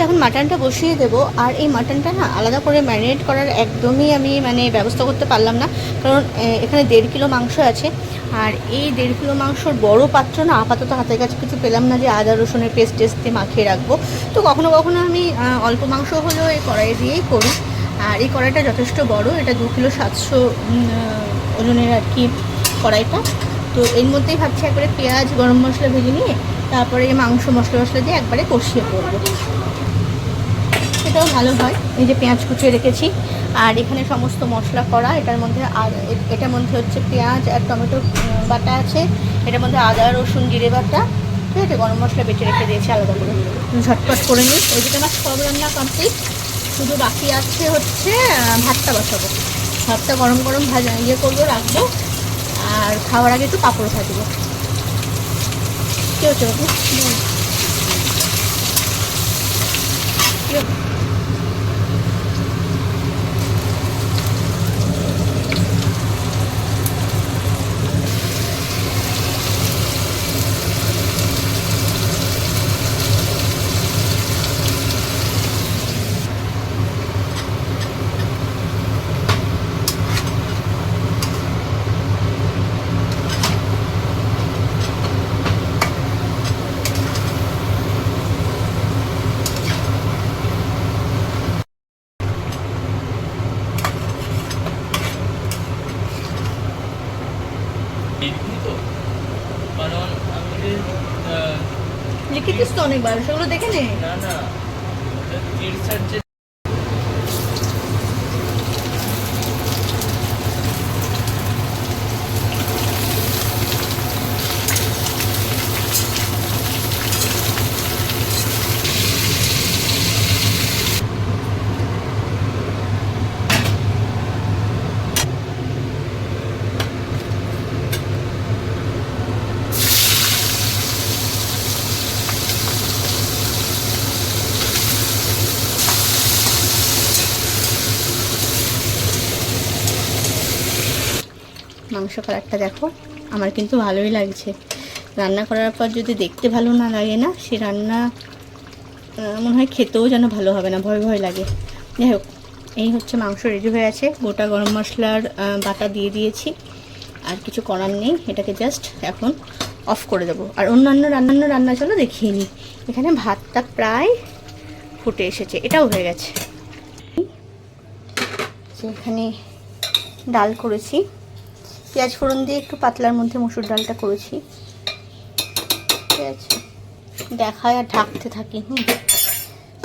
তো এখন মাটনটা বসিয়ে দেবো। আর এই মাটনটা না আলাদা করে ম্যারিনেট করার একদমই আমি মানে ব্যবস্থা করতে পারলাম না। কারণ এখানে দেড় কিলো মাংস আছে। আর এই দেড় কিলো মাংসর বড় পাত্র না আপাতত হাতের কাছে কিছু পেলাম না যে আদা, রসুনের পেস্ট টেস্ট দিয়ে মাখিয়ে রাখব। তো কখনো কখনো আমি অল্প মাংস হলেও এই কড়াই দিয়েই করি আর এই কড়াইটা যথেষ্ট বড়, এটা দু কিলো সাতশো ওজনের আর কি কড়াইটা। তো এর মধ্যেই ভাবছি একবারে পেঁয়াজ, গরম মশলা ভেজে নিয়ে তারপরে মাংস মশলা মশলা দিয়ে একবারে কষিয়ে করব। এটাও ভালো হয়। এই যে পেঁয়াজ কুচিয়ে রেখেছি। আর এখানে সমস্ত মশলা করা, এটার মধ্যে আর এটার মধ্যে হচ্ছে পেঁয়াজ আর টমেটো বাটা আছে। এটার মধ্যে আদা, রসুন, জিরে বাটা, ঠিক আছে? গরম মশলা বেটে রেখে দিয়েছি আলাদা করে। ঝটপট করে নিই। ওইদিকে আমার সব রান্না কমপ্লিট শুধু বাকি আছে হচ্ছে ভাতটা বসাবো। ভাতটা গরম গরম ভাজা ইয়ে করব, রাখব। আর খাওয়ার আগে একটু পাঁপড় ভাজবো। কী হচ্ছে বাবু বল। কী হচ্ছে? লিখবি তো কারণ আমি যে, লিখেছিস তো অনেকবার সেগুলো দেখে নে না না ওটা তিরসার যে মাংস কালারটা দেখো, আমার কিন্তু ভালোই লাগছে। রান্না করার পর যদি দেখতে ভালো না লাগে না, সে রান্না মনে হয় খেতেও যেন ভালো হবে না, ভয় ভয় লাগে। যাই হোক, এই হচ্ছে মাংস রেডি হয়ে আছে। গোটা গরম মশলার বাটা দিয়ে দিয়েছি। আর কিছু করার নেই, এটাকে জাস্ট এখন অফ করে দেবো। আর অন্যান্য রান্নান্য রান্না, চলো দেখিয়ে নিই এখানে ভাতটা প্রায় ফুটে এসেছে, এটাও হয়ে গেছে। এখানে ডাল করেছি। পেঁয়াজ ফোড়ন দিয়ে একটু পাতলার মধ্যে মসুর ডালটা করেছি। ঠিক আছে? দেখায় আর ঢাকতে থাকি, হুম।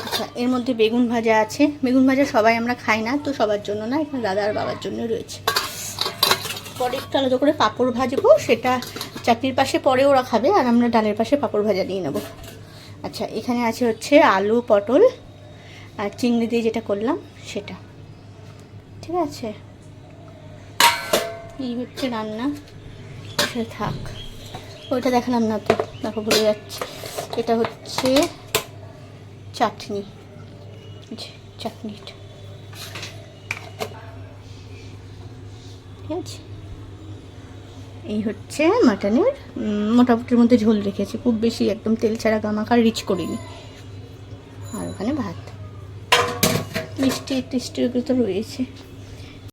আচ্ছা এর মধ্যে বেগুন ভাজা আছে। বেগুন ভাজা সবাই আমরা খাই না, তো সবার জন্য না, এখানে দাদা আর বাবার জন্য রয়েছে। পরে একটু আলাদা করে পাঁপড় ভাজবো, সেটা চাটনির পাশে পরে ওরা খাবে, আর আমরা ডালের পাশে পাঁপড় ভাজা নিয়ে নেব। আচ্ছা এখানে আছে হচ্ছে আলু, পটল আর চিংড়ি দিয়ে যেটা করলাম, সেটা। ঠিক আছে? এই হচ্ছে রান্না। থাক। ওইটা দেখালাম না তো, দেখো ভুলে যাচ্ছে। এটা হচ্ছে চাটনি। চাটনিটা ঠিক আছে? এই হচ্ছে মাটনের মোটামুটির মধ্যে ঝোল রেখেছি। খুব বেশি একদম তেল ছাড়া গামাকার রিচ করিনি। আর ওখানে ভাত। মিষ্টি টিষ্টি ওগুলো তো রয়েছে।